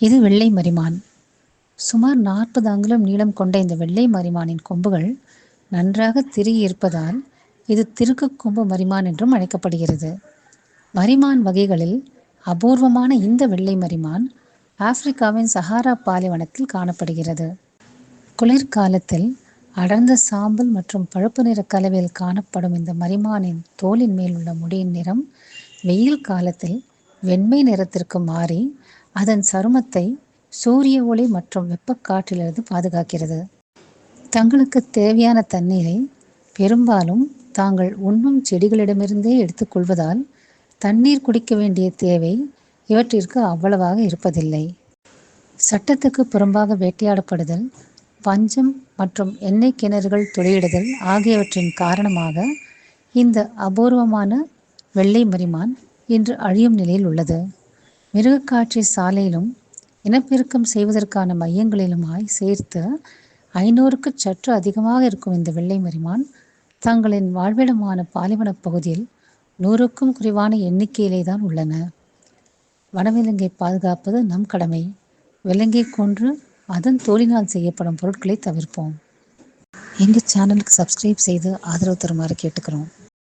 இது வெள்ளை மரிமான். சுமார் நாற்பது அங்குலம் நீளம் கொண்ட இந்த வெள்ளை மரிமானின் கொம்புகள் நன்றாக திருகி இருப்பதால் இது திருக்கு கொம்பு மரிமான் என்றும் அழைக்கப்படுகிறது. மரிமான் வகைகளில் அபூர்வமான இந்த வெள்ளை மரிமான் ஆப்பிரிக்காவின் சஹாரா பாலைவனத்தில் காணப்படுகிறது. குளிர்காலத்தில் அடர்ந்த சாம்பல் மற்றும் பழுப்பு நிற கலவையில் காணப்படும் இந்த மரிமானின் தோலின் மேல் உள்ள முடியின் நிறம் வெயில் காலத்தில் வெண்மை நிறத்திற்கு மாறி அதன் சருமத்தை சூரிய ஒளி மற்றும் வெப்பக்காற்றிலிருந்து பாதுகாக்கிறது. தங்களுக்கு தேவையான தண்ணீரை பெரும்பாலும் தாங்கள் உண்ணும் செடிகளிடமிருந்தே எடுத்துக்கொள்வதால் தண்ணீர் குடிக்க வேண்டிய தேவை இவற்றிற்கு அவ்வளவாக இருப்பதில்லை. சட்டத்துக்கு புறம்பாக வேட்டையாடப்படுதல் பஞ்சம் மற்றும் எண்ணெய் கிணறுகள் துளையிடுதல் ஆகியவற்றின் காரணமாக இந்த அபூர்வமான வெள்ளை மரிமான் இன்று அழியும் நிலையில் உள்ளது. மிருகக்காட்சி சாலையிலும் இனப்பெருக்கம் செய்வதற்கான மையங்களிலுமாய் சேர்த்து ஐநூறுக்கு சற்று அதிகமாக இருக்கும் இந்த வெள்ளை மரிமான் தங்களின் வாழ்விடமான பாலைவனப் பகுதியில் நூறுக்கும் குறைவான எண்ணிக்கையிலே தான் உள்ளன. வனவிலங்கை பாதுகாப்பது நம் கடமை. விலங்கை கொன்று அதன் தோலினால் செய்யப்படும் பொருட்களை தவிர்ப்போம். எங்கள் சேனலுக்கு சப்ஸ்கிரைப் செய்து ஆதரவு தருமாறு கேட்டுக்கிறோம்.